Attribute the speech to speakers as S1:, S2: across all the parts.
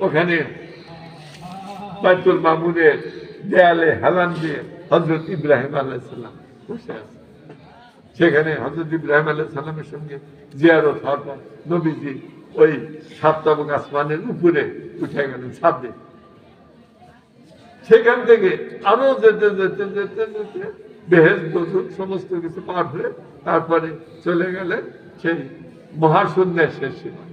S1: ওখানে বাইতুল মামুনের দেয়ালে হেলান দিয়ে হজরত ইব্রাহিম আলাইসাল্লাম বসে আছে। সেখানে হজরত ইব্রাহিম আলাইসাল্লামের সঙ্গে জিয়ারত হওয়ার পর নবীজি ওই সাততম আসমানের উপরে উঠে গেলেন ছাদে সেখান থেকে আরও যেতে যেতে যেতে যেতে বেহেজ বজুর সমস্ত কিছু পার হয়ে তারপরে চলে গেলে সেই মহাশূন্যের শেষ সীমা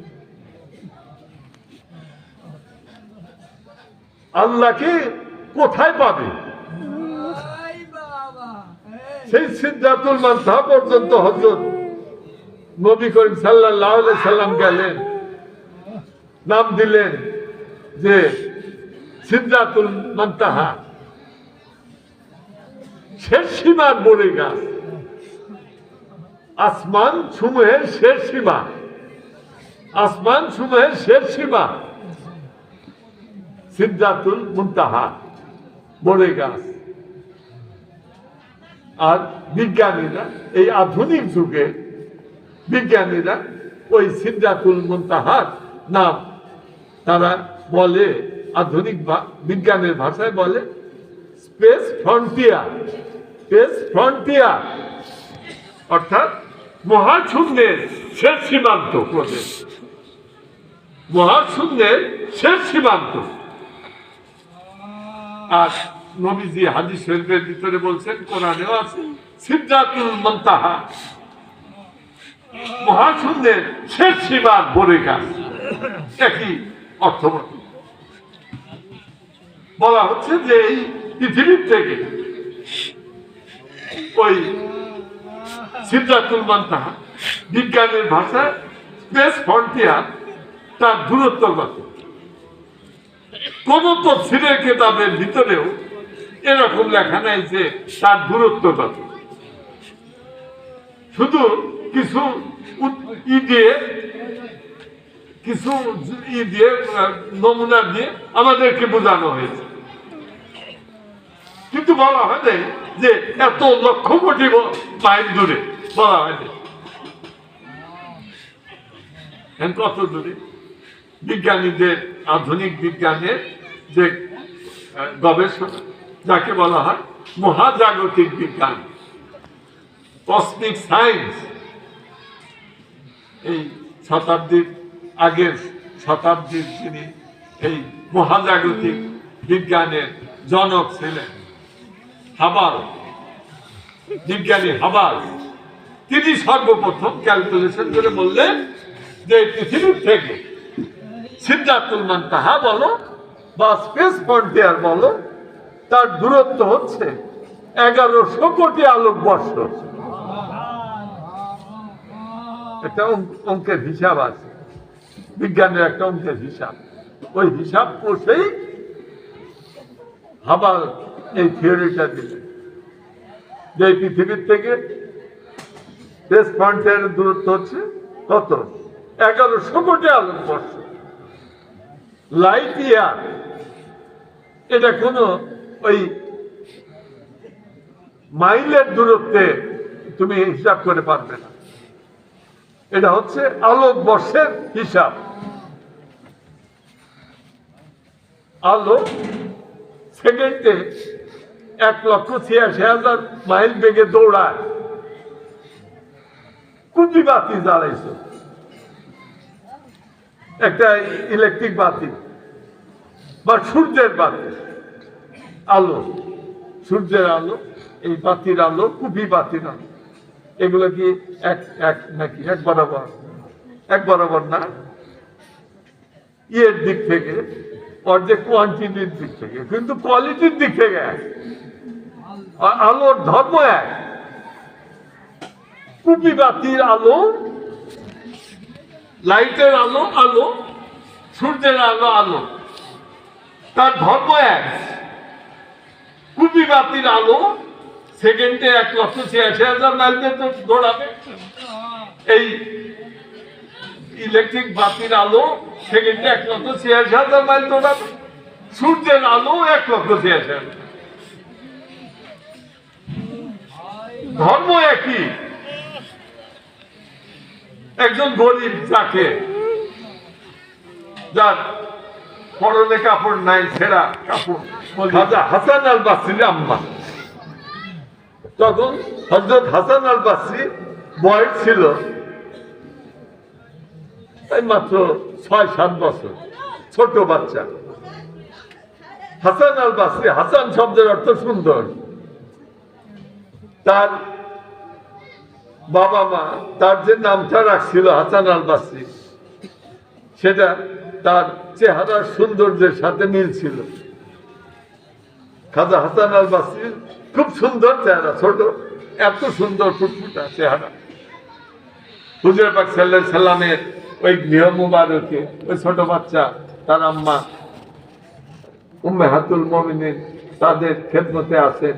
S1: আল্লাহকে কোথায় পাবে? সেই সিদ্ধাতুল মান্থা পর্যন্ত হজরত নবী করিম সাল্লাহ সাল্লাম গেলেন। নাম দিলেন যে সিদ্ধাতুল মান্তাহা শেষ সীমার বড়ে গাছ আসমান সমূহের শেষ সীমা। আসমান সমূহের শেষ সীমা। সিদ্ধাতুল মুন্তাহা, বড়ে গাছ। আর বিজ্ঞানীরা, এই আধুনিক যুগে বিজ্ঞানীরা ওই সিদ্ধাতুল মুন্তাহার নাম তারা বলে, আধুনিক বিজ্ঞানের ভাষায় বলে, স্পেস ফ্রন্টিয়ার। স্পেস ফ্রন্টিয়ার, অর্থাৎ মহাশূন্যের শেষ সীমান্ত প্রদেশ। মহাশূন্যের শেষ সীমান্ত। আর নবীজি হাদিস শরীফের ভিতরে বলছেন, কোরআনেও আছে, সিদ্ধাতুল মন্তাহা। মহাশূন্যের শেষ সীমার বলে গাছ একই অর্থবর্তী বলা হচ্ছে যে এই পৃথিবীর থেকে ওই সিদ্ধাতুল মন্তাহা বিজ্ঞানের ভাষায় স্পেস ফ্রন্টিয়ার তার দূরত্ব কত কোন তফসিলের কেতাবের ভিতরেও এরকম লেখা নাই যে তার দূরত্ব কত শুধু কিছু ই দিয়ে, কিছু ই দিয়ে, নমুনা দিয়ে আমাদেরকে বোঝানো হয়েছে। কিন্তু বলা হয় নাই যে এত লক্ষ কোটি মাইল দূরে, বলা হয় এখন কত দূরে। বিজ্ঞানীদের, আধুনিক বিজ্ঞানের যে গবেষণা, যাকে বলা হয় মহাজাগতিক বিজ্ঞান। কসমিক সায়েন্স এই শতাব্দীর আগের শতাব্দীর যিনি এই মহাজাগতিক বিজ্ঞানের জনক ছিলেন, হাবার, বিজ্ঞানী হাবাল তিনি সর্বপ্রথম ক্যালকুলেশন করে বললেন যে পৃথিবীর থেকে সিদ্ধাতুল মান্তাহা বলো, বা স্পেস ফ্রন্টিয়ার বলো, তার দূরত্ব হচ্ছে এগারোশো কোটি আলোক বর্ষ। একটা অঙ্ক- অঙ্কের হিসাব আছে। বিজ্ঞানের একটা অঙ্কের হিসাব। ওই হিসাব কষেই হাবাল এই থিওরিটা দিলেন যে পৃথিবীর থেকে স্পেস ফ্রন্টিয়ারের দূরত্ব হচ্ছে কত? এগারোশো কোটি আলোক বর্ষ। Light year. এটা কোনো ওই মাইলের দূরত্বে তুমি হিসাব করে পারবে না? এটা হচ্ছে আলোক বর্ষের হিসাব। আলো সেকেন্ডে এক লক্ষ ছিয়াশি হাজার মাইল বেগে দৌড়ায়। কুটি বাতি জ্বালাইছে। একটা ইলেকট্রিক বাতি বা সূর্যের বাতি। আলো, সূর্যের আলো, এই বাতির আলো কুপি বাতির আলো। এগুলো কি এক এক নাকি এক বরাবর? এক বরাবর না। ইয়ের দিক থেকে যে কোয়ান্টিটির দিক থেকে, কিন্তু কোয়ালিটির দিক থেকে এক। আলোর ধর্ম এক। কুপি বাতির আলো লাইটের আলো আলো, সূর্যের আলো আলো। তার ধর্ম এক। কুপি বাতির আলো, সেকেন্ডে এক লক্ষ ছিয়াশি হাজার দিয়ে তো দৌড়াবে। এই ইলেকট্রিক বাতির আলো, সেকেন্ডে এক লক্ষ ছিয়াশি হাজার মাইল দৌড়াবে। সূর্যের আলো, এক লক্ষ ছিয়াশি হাজার। ধর্ম একই। একজন গরিব যাকে, যার পরনে কাপড় নাই ছেঁড়া কাপড় হাসান আল বাসরির আম্মা। তখন হজরত হাসান আল বাসরি বয়স ছিল মাত্র ছয়, সাত বছর, ছোট বাচ্চা। হাসান আল বাসরি হাসান শব্দের অর্থ সুন্দর। তার বাবা মা, তার যে নামটা রাখছিল হাসান আল বাসরি সেটা তার চেহারার সৌন্দর্যের সাথে মিল ছিল। খাজা হাসান আল বাসরির খুব সুন্দর চেহারা, ছোট, এত সুন্দর ফুটফুটা চেহারা। হুজুর পাক সাল্লাহ সাল্লামের ওই গৃহ মুবারকে, ওই ছোট বাচ্চা, তার আম্মা, উম্মে হাতুল মমিনিন, তাদের খেদমতে আছেন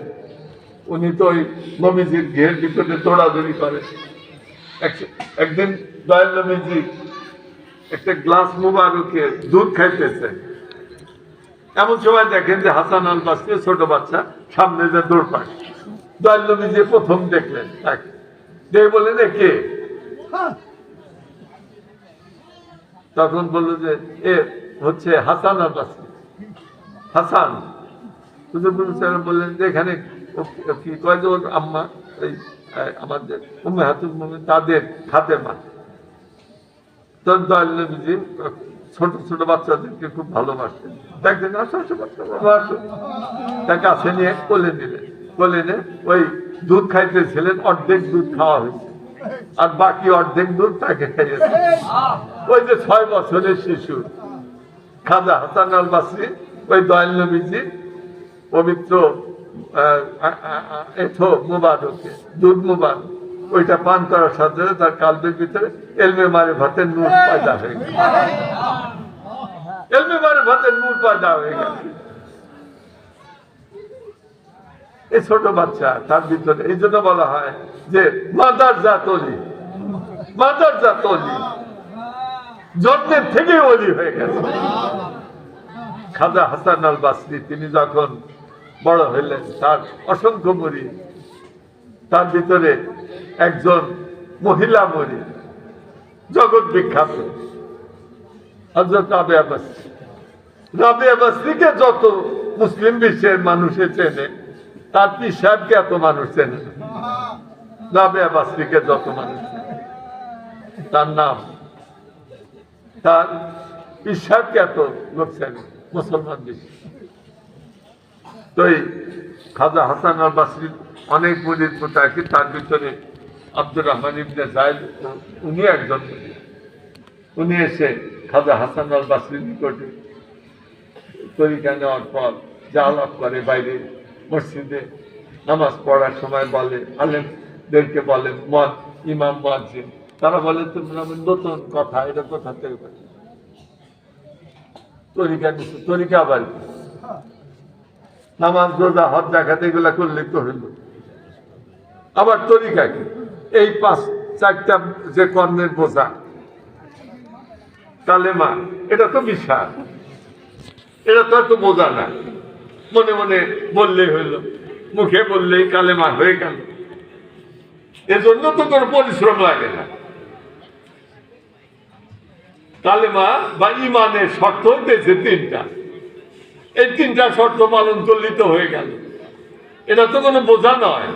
S1: উনি তো ওই নবীজির ঘের ভিতরে দৌড়াদৌড়ি করে। একদিন দয়াল একটা গ্লাস মুবারকে দুধ খাইতেছে। এমন সময় দেখেন যে হাসান আল বাসকে ছোট বাচ্চা, সামনে যে দৌড় পায়। দয়াল প্রথম দেখলেন তাকে। দেখে বললেন, "এ কে? তখন বলল যে, এ হচ্ছে হাসান আর বাসরি হাসান বললেন যে এখানে ও- ও কি কয় যে আম্মা, এই আমাদের, উম্মে হাতুল মুমিন, তাদের খাতে মা তোর ছোট ছোট বাচ্চাদেরকে খুব আসো আসো বাচ্চা আসো তাকে কাছে নিয়ে কোলে নিলেন কোলে নিয়ে ওই দুধ খাইতেছিলেন, অর্ধেক দুধ খাওয়া হয়েছে। আর বাকি অর্ধেক দুধ তাকে খাইয়েছে। ওই যে ছয় বছরের শিশু, খাজা হাসান আল ওই দয়াল নবীজি, পবিত্র দুধ ওইটা পান করার সাথে তার ভিতরে এলমে মারে ভাতের নূর পয়দা হয়ে গেল। এলমে মারে ভাতের নূর পয়দা হয়ে গেল। এই ছোট বাচ্চা, তার ভিতরে, এই জন্য বলা হয় যে মাদার জাত অলি, মাদার জাত অলি। জন্মের থেকে অলি হয়ে গেছে। খাজা হাসান আল বাসরি তিনি যখন বড় হইলেন তার অসংখ্য মরি তার ভিতরে একজন মহিলা মরি জগৎ বিখ্যাত। যত মুসলিম বিশ্বের মানুষে চেনে, তার পীর সাহেবকে এত মানুষ চেনে না। রাবেয়া বাসরিকে যত মানুষ তার নাম, তার পীর সাহেবকে এত লোক চেনে মুসলমান বিশ্ব তো এই খাজা হাসান আল বাসরির অনেক মুরিদ মোতাকি তার ভিতরে আব্দুর রহমান ইবনে জায়দ, উনি একজন উনি এসে খাজা হাসান আল বাসরির নিকটে তরিকা নেওয়ার পর জালাপ করে বাইরে মসজিদে, নামাজ পড়ার সময় বলে, আলেমদেরকে বলে মত ইমাম মসজিদ তারা বলে, তোমরা নতুন কথা, এটা কোথা থেকে তরিকা তরিকা আবার? নামাজ, রোজা, হজ জাকাত এগুলা করলে হইল। আবার তরিকা কি? এই পাঁচ, চারটা যে কর্মের বোঝা। কালেমা, এটা তো বিশাল। এটা তো এত বোঝা না। মনে মনে বললেই হইল। মুখে বললেই কালেমা হয়ে গেল। এজন্য তো কোনো পরিশ্রম লাগে না। কালেমা বা ইমানের শর্ত হইতেছে তিনটা। এই তিনটা শর্ত পালন করলেই তো হয়ে গেল। এটা তো কোনো বোঝা নয়।